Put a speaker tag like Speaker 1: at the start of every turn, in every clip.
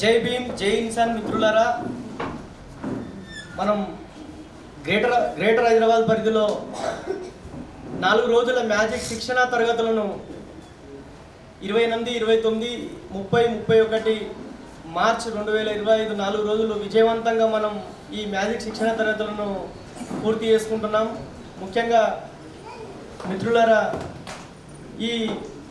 Speaker 1: జై భీమ్ జై ఇన్సాన్ మిత్రులారా. మనం గ్రేటర్ గ్రేటర్ హైదరాబాద్ పరిధిలో నాలుగు రోజుల మ్యాజిక్ శిక్షణా తరగతులను ఇరవై ఎనిమిది ఇరవై తొమ్మిది ముప్పై ముప్పై ఒకటి మార్చ్ రెండు వేల ఇరవై ఐదు నాలుగు రోజులు విజయవంతంగా మనం ఈ మ్యాజిక్ శిక్షణా తరగతులను పూర్తి చేసుకుంటున్నాం. ముఖ్యంగా మిత్రులారా ఈ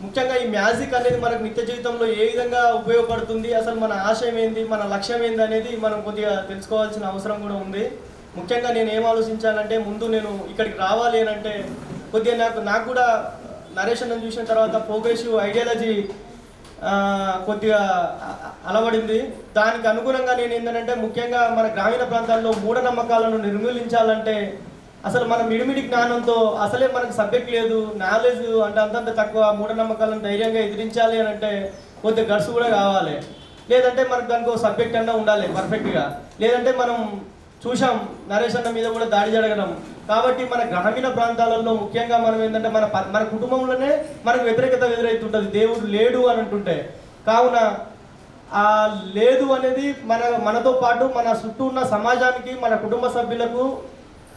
Speaker 1: ముఖ్యంగా ఈ మ్యాజిక్ అనేది మనకు నిత్య జీవితంలో ఏ విధంగా ఉపయోగపడుతుంది అసలు మన ఆశయం ఏంది మన లక్ష్యం ఏంది అనేది మనం కొద్దిగా తెలుసుకోవాల్సిన అవసరం కూడా ఉంది. ముఖ్యంగా నేను ఏం ఆలోచించానంటే ముందు నేను ఇక్కడికి రావాలి అని అంటే కొద్దిగా నాకు నాకు కూడా నరేషన్ చూసిన తర్వాత ప్రోగ్రెసివ్ ఐడియాలజీ కొద్దిగా అలవడింది. దానికి అనుగుణంగా నేను ఏంటంటే ముఖ్యంగా మన గ్రామీణ ప్రాంతాల్లో మూఢనమ్మకాలను నిర్మూలించాలంటే అసలు మన మిడిమిడి జ్ఞానంతో అసలే మనకు సబ్జెక్ట్ లేదు నాలెడ్జ్ అంటే అంతంత తక్కువ మూఢనమ్మకాలను ధైర్యంగా ఎదిరించాలి అని అంటే కొద్దిగా గడుసు కూడా కావాలి లేదంటే మనకు దానికి ఒక సబ్జెక్ట్ అన్నా ఉండాలి పర్ఫెక్ట్గా లేదంటే మనం చూసాం నరేష్ అన్న మీద కూడా దాడి జరగడం. కాబట్టి మన గ్రామీణ ప్రాంతాలలో ముఖ్యంగా మనం ఏంటంటే మన మన కుటుంబంలోనే మనకు వ్యతిరేకత ఎదురవుతుంటుంది దేవుడు లేడు అని అంటుంటే. కావున ఆ లేదు అనేది మన మనతో పాటు మన చుట్టూ ఉన్న సమాజానికి మన కుటుంబ సభ్యులకు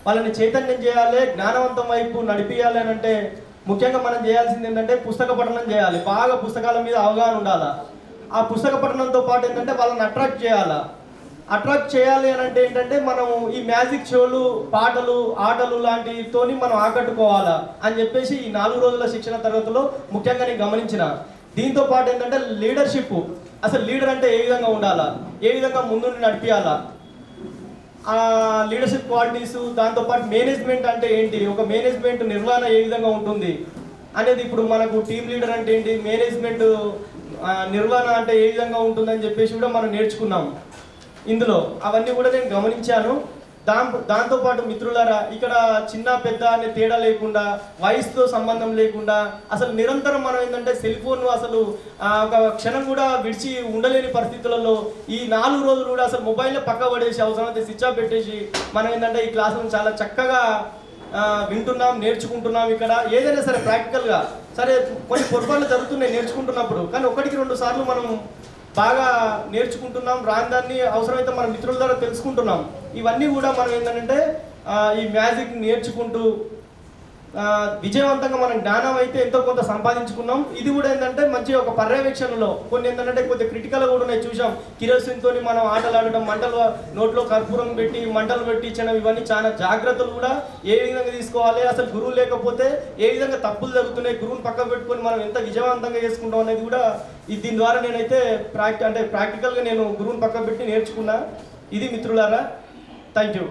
Speaker 1: వాళ్ళని చైతన్యం చేయాలి జ్ఞానవంతం వైపు నడిపియాలి అని అంటే ముఖ్యంగా మనం చేయాల్సింది ఏంటంటే పుస్తక పఠనం చేయాలి. బాగా పుస్తకాల మీద అవగాహన ఉండాలి? ఆ పుస్తక పఠనంతో పాటు ఏంటంటే వాళ్ళని అట్రాక్ట్ చేయాలా? అట్రాక్ట్ చేయాలి అని అంటే ఏంటంటే మనం ఈ మ్యాజిక్ షోలు పాటలు ఆటలు లాంటితోని మనం ఆకట్టుకోవాలా అని చెప్పేసి ఈ నాలుగు రోజుల శిక్షణ తరగతిలో ముఖ్యంగా నేను గమనించిన. దీంతో పాటు ఏంటంటే లీడర్షిప్ అసలు లీడర్ అంటే ఏ విధంగా ఉండాలా? ఏ విధంగా ముందుండి నడిపించాలా లీడర్షిప్ క్వాలిటీస్ దాంతోపాటు మేనేజ్మెంట్ అంటే ఏంటి? ఒక మేనేజ్మెంట్ నిర్వహణ ఏ విధంగా ఉంటుంది? అనేది ఇప్పుడు మనకు టీం లీడర్ అంటే ఏంటి? మేనేజ్మెంట్ నిర్వహణ అంటే ఏ విధంగా ఉంటుందని చెప్పేసి కూడా మనం నేర్చుకున్నాం. ఇందులో అవన్నీ కూడా నేను గమనించాను. దా దాంతోపాటు మిత్రులారా ఇక్కడ చిన్న పెద్ద అనే తేడా లేకుండా వయసుతో సంబంధం లేకుండా అసలు నిరంతరం మనం ఏంటంటే సెల్ ఫోన్ అసలు ఒక క్షణం కూడా విడిచి ఉండలేని పరిస్థితులలో ఈ నాలుగు రోజులు కూడా అసలు మొబైల్లో పక్క పడేసి అయితే స్విచ్ ఆఫ్ పెట్టేసి మనం ఏంటంటే ఈ క్లాసులను చాలా చక్కగా వింటున్నాం నేర్చుకుంటున్నాం ఇక్కడ. ఏదైనా సరే ప్రాక్టికల్గా సరే కొన్ని పొరపాట్లు జరుగుతున్నాయి నేర్చుకుంటున్నప్పుడు కానీ ఒకటికి రెండు సార్లు మనం బాగా నేర్చుకుంటున్నాం. రాని దాన్ని అవసరమైతే మన మిత్రుల ద్వారా తెలుసుకుంటున్నాం. ఇవన్నీ కూడా మనం ఏంటంటే ఈ మ్యాజిక్ నేర్చుకుంటూ విజయవంతంగా మనం జ్ఞానం అయితే ఎంతో కొంత సంపాదించుకున్నాం. ఇది కూడా ఏంటంటే మంచి ఒక పర్యవేక్షణలో కొన్ని ఏంటంటే కొద్దిగా క్రిటికల్ కూడా ఉన్నాయి. చూసాం కిరోసిన్తో మనం ఆటలు మంటలు నోట్లో కర్పూరం పెట్టి మంటలు పెట్టించడం ఇవన్నీ చాలా జాగ్రత్తలు కూడా ఏ విధంగా తీసుకోవాలి అసలు గురువు లేకపోతే ఏ విధంగా తప్పులు జరుగుతున్నాయి గురువుని పక్కన పెట్టుకొని మనం ఎంత విజయవంతంగా చేసుకుంటాం అనేది కూడా దీని ద్వారా నేనైతే ప్రాక్టి అంటే ప్రాక్టికల్గా నేను గురువుని పక్కన పెట్టి నేర్చుకున్నా. ఇది మిత్రులారా థ్యాంక్ యూ